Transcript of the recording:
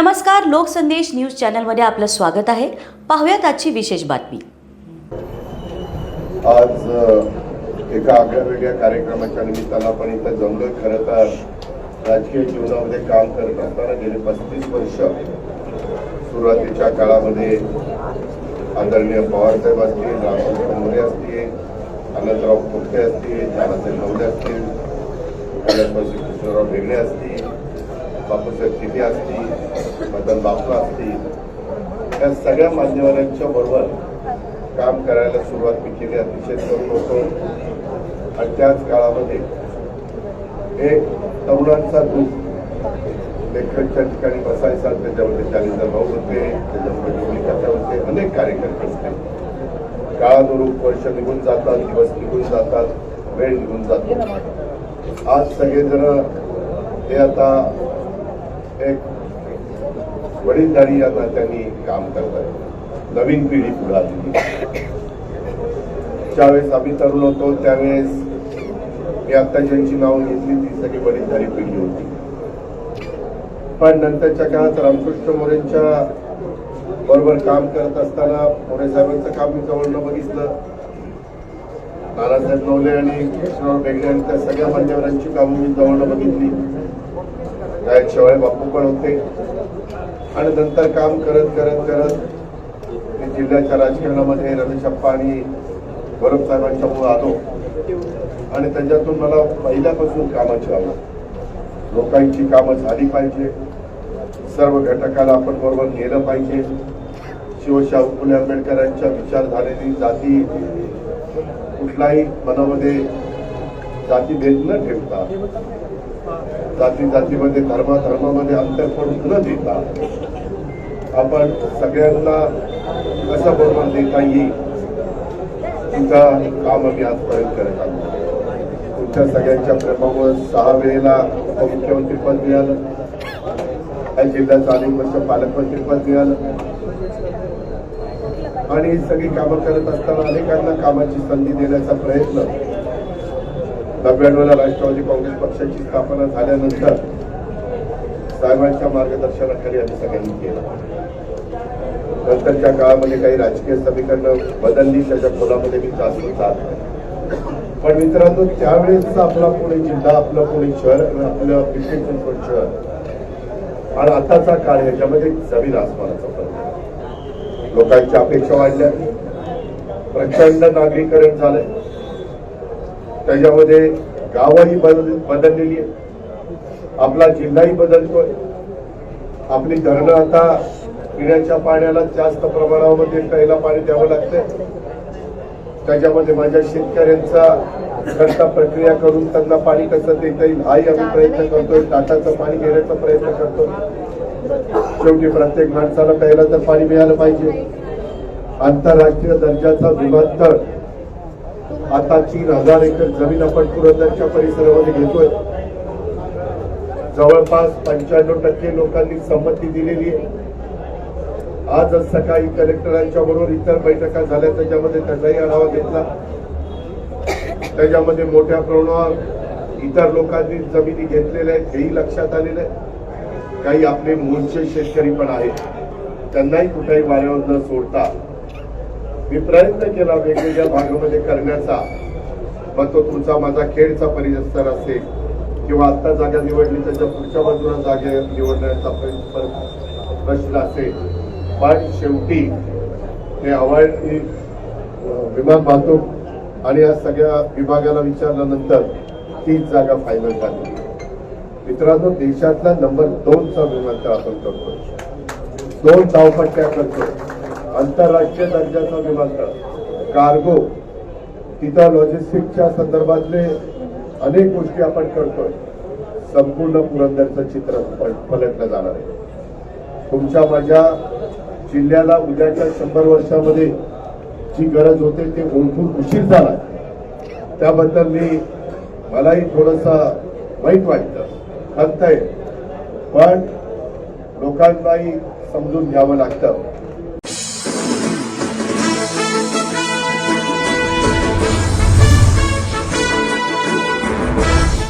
नमस्कार लोकसंदेश न्यूज चॅनलमध्ये आपलं स्वागत आहे. पाहुयात आजची विशेष बातमी. आज एका एका आगळ्यावेगळ्या कार्यक्रमाच्या निमित्तानं आपण इथं जमलो खरं तर राजकीय जीवनामध्ये काम करत असताना गेले पस्तीस वर्ष सुरुवातीच्या काळामध्ये आदरणीय पवारसाहेब असतील रामकृष्ण मोरे असतील आनंदराव खोपटे असतील तानासाहेब नवले असतील कृष्णराव असतील बापूसाहेब तिथे असतील मदन बापू असतील या सगळ्या मान्यवरांच्या बरोबर काम करायला सुरुवात मी केली. अतिशय करून होतो. आणि त्याच काळामध्ये एक तरुणांचा दूध लेखकच्या ठिकाणी बसायचा त्याच्यामध्ये चालीचा भाऊ होते त्याच्यामध्ये डोली कथा होते अनेक कार्यकर्ते असते काळानुरूप वर्ष निघून जातात दिवस निघून जातात वेळ निघून जातो. आज सगळेजण हे आता एक वडीलधारी या नात्याने काम करतात नवीन पिढी पुढे आलेली ज्यावेळेस आम्ही तरुण होतो त्यावेळेस मी आता ज्यांची नावं घेतली ती सगळी वडीलधारी पिढी होती. पण नंतरच्या काळात रामकृष्ण मोरेंच्या बरोबर काम करत असताना मोरे साहेबांचं काम मी जवळनं बघितलं. नानासाहेब नवले आणि कृष्णराव बेगडे आणि त्या सगळ्या मान्यवरांची कामं मी जवळनं बघितली. काय शेवाळे बापू पण होते. आणि नंतर काम करत करत करत मी जिल्ह्याच्या राजकारणामध्ये रमेशप्पा आणि गौरव साहेबांच्या मुळे आलो. आणि त्याच्यातून मला पहिल्यापासून कामाची आवड. लोकांची कामं झाली पाहिजे. सर्व घटकाला आपण बरोबर नेलं पाहिजे. शिवशाहू फुले आंबेडकरांच्या झालेली जाती कुठलाही मनामध्ये जातीभेद न ठेवता जाती जातीमध्ये धर्मा धर्मामध्ये अंतर पडून न देता आपण सगळ्यांना कसं बरोबर देता येईल तुझा काम आम्ही आजपर्यंत करत आलो तुमच्या सगळ्यांच्या प्रेमामुळे सहा वेळेला उपमुख्यमंत्री पद मिळालं. या जिल्ह्याचं अनेक वर्ष पालकमंत्री पद मिळालं. आणि सगळी कामं करत असताना अनेकांना कामाची संधी देण्याचा प्रयत्न नव्याण्णवला राष्ट्रवादी काँग्रेस पक्षाची स्थापना झाल्यानंतर साहेबांच्या मार्गदर्शनाखाली आम्ही सगळ्यांनी केलं. नंतरच्या काळामध्ये काही राजकीय समीकरणं बदलली त्याच्या खोलामध्ये मी जास्त जात नाही. पण मित्रांनो त्यावेळेस आपला पुणे जिल्हा आपलं पुणे शहर आणि आपलं पिंपरी चिंचवड शहर आणि आताचा काळ ह्याच्यामध्ये जमीन आसमानाचा फरक लोकांच्या अपेक्षा वाढल्या. प्रचंड नागरीकरण झालंय. त्याच्यामध्ये गावही बदल बदललेली आहे. आपला जिल्हाही बदलतोय. आपली धरणं आता पिण्याच्या पाण्याला जास्त प्रमाणामध्ये प्यायला पाणी द्यावं लागतंय. त्याच्यामध्ये माझ्या शेतकऱ्यांचा करता प्रक्रिया करून त्यांना पाणी कसं देता येईल हाही आम्ही प्रयत्न करतोय. टाटाचं पाणी घेण्याचा प्रयत्न करतो शेवटी प्रत्येक माणसाला प्यायला तर पाणी मिळालं पाहिजे. आंतरराष्ट्रीय दर्जाचा विमानतळ आता तीन हजार एकर जमीन आपण पुरंदरच्या परिसरामध्ये घेतोय. जवळपास पंच्याण्णव टक्के लोकांनी संमती दिलेली आहे. आजच सकाळी कलेक्टरांच्या बरोबर इतर बैठका झाल्या त्याच्यामध्ये त्याचाही आढावा घेतला. त्याच्यामध्ये मोठ्या प्रमाणावर इतर लोकांनी जमिनी घेतलेल्या आहेत हेही लक्षात आलेलं आहे. काही आपले मूळचे शेतकरी पण आहेत. त्यांनाही कुठेही वाऱ्यावर न सोडता मी प्रयत्न केला वेगवेगळ्या भागामध्ये करण्याचा मग तो तुमचा माझा खेळचा परिसर असेल किंवा आत्ता जागा निवडली त्याच्या पुढच्या बाजूला जागा निवडण्याचा प्रश्न असेल. पण शेवटी हे हवाई विमान वाहतूक आणि या सगळ्या विभागाला विचारल्यानंतर तीच जागा फायनल झाली. मित्रांनो देशातला नंबर दोनचा विमानतळ आपण करतो दोन धावपट्ट्या करतो आंतरराष्ट्रीय दर्जाचं विमानतळ कार्गो तिथं लॉजिस्टिकच्या संदर्भातले अनेक गोष्टी आपण करतोय. संपूर्ण पुरंदरचं चित्र पल- पलटलं जाणार आहे. तुमच्या माझ्या जिल्ह्याला उद्याच्या शंभर वर्षामध्ये जी गरज होते ते ओळखून उशीर झाला. त्याबद्दल मी मलाही थोडंसं वाईट वाटतं. खंत आहे पण लोकांनाही समजून घ्यावं लागतं.